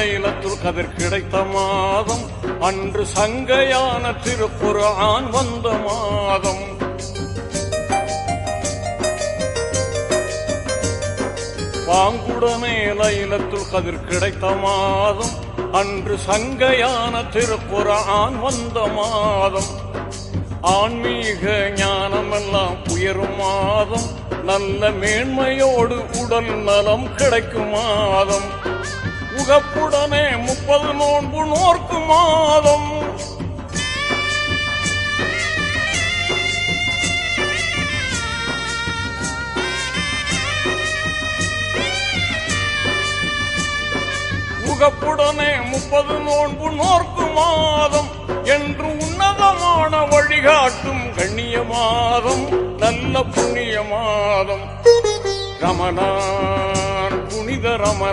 லைலத்துல் கதிர் கிடைத்த மாதம் அன்று சங்கையான திருக்குர்ஆன் வந்த மாதம். பாங்குடனே லைலத்துல் கதிர் கிடைத்த மாதம் அன்று சங்கையான திருக்குர்ஆன் வந்த மாதம். ஆன்மீக ஞானமெல்லாம் உயரும் மாதம் நல்ல மேன்மையோடு உடல் நலம் கிடைக்கும் மாதம். புகப்புடனே முப்பது நோன்பு நோர்க்கு மாதம். புகப்புடனே முப்பது நோன்பு நோர்க்கு மாதம். என்று உன்னதமான வழிகாட்டும் கண்ணிய மாதம் நல்ல புண்ணிய மாதம். ரமணான் புனித ரமண